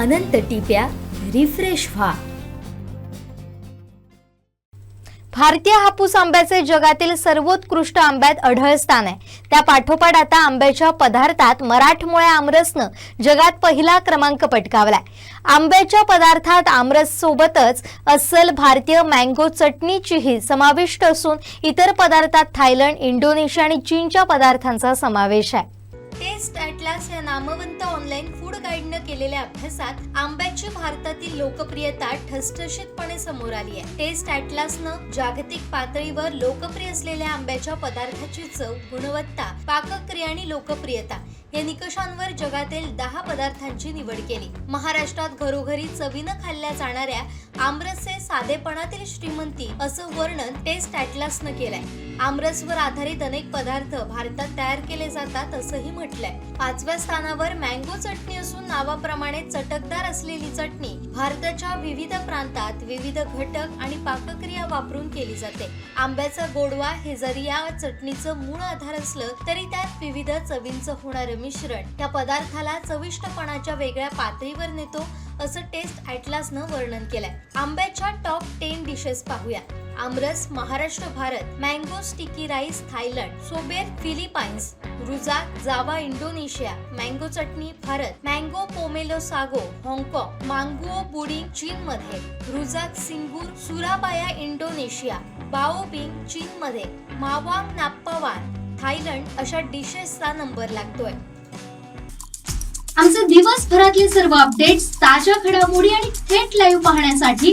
अनंत टिप्या refresh व्हा. भारतीय हापूस आंब्याचे जगातील सर्वोत्कृष्ट आंब्यात अढळ स्थान आहे. त्या पाठोपाठ आता आंब्याच्या पदार्थात मराठमोळ्या आमरसनं जगात पहिला क्रमांक पटकावलाय. आंब्याच्या पदार्थात आमरस सोबतच अस्सल भारतीय मँगो चटणीचीही समाविष्ट असून इतर पदार्थात थायलंड इंडोनेशिया आणि चीनच्या पदार्थांचा समावेश आहे. टेस्ट या नामवंत ऑनलाईन फूड गाईडनं केलेल्या अभ्यासात आंब्याची भारतातील लोकप्रियता ठसठशीतपणे समोर आली आहे. टेस्ट अॅटलासनं जागतिक पातळीवर लोकप्रिय असलेल्या आंब्याच्या पदार्थाची चव गुणवत्ता पाकक्रिया आणि लोकप्रियता या निकषांवर जगातील दहा पदार्थांची निवड केली. महाराष्ट्रात घरोघरी चवीनं खाल्ल्या जाणाऱ्या आमरसचे साधेपणातील श्रीमंती असं वर्णन टेस्ट अॅटलासनं केलंय. आमरसवर आधारित अनेक पदार्थ भारतात तयार केले जातात असंही म्हटलंय. पाचव्या स्थानावर मँगो चटणी नावाप्रमाणे चटकदार असलेली चटणी भारताच्या विविध प्रांतात विविध घटक आणि पाकक्रिया वापरून केली जाते. आंब्याचा गोडवा हे जरी या चटणीचं मूळ आधार असलं तरी त्यात विविध चवींचं होणारं मिश्रण त्या पदार्थाला चविष्टपणाच्या वेगळ्या पातळीवर नेतो असं टेस्ट ॲटलासनं वर्णन केलंय. आंब्याच्या टॉप टेन डिशेस पाहूया. Aamras Maharashtra Bharat mango sticky rice Thailand सोबेर Philippines रुजा Java Indonesia mango chutney Bharat mango pomelo sago हाँगकाँग मांगुओ बुडिंग चीन मध्ये रुजाक सिंगूर सुराबाया इंडोनेशिया बाओबिंग चीन मध्ये मावांग नाप्पावान थायलंड अशा डिशेसचा नंबर लागतोय. आमचे दिवसभरातले सर्व अपडेट्स ताज्या घडामोडी आणि थेट लाईव्ह पाहण्यासाठी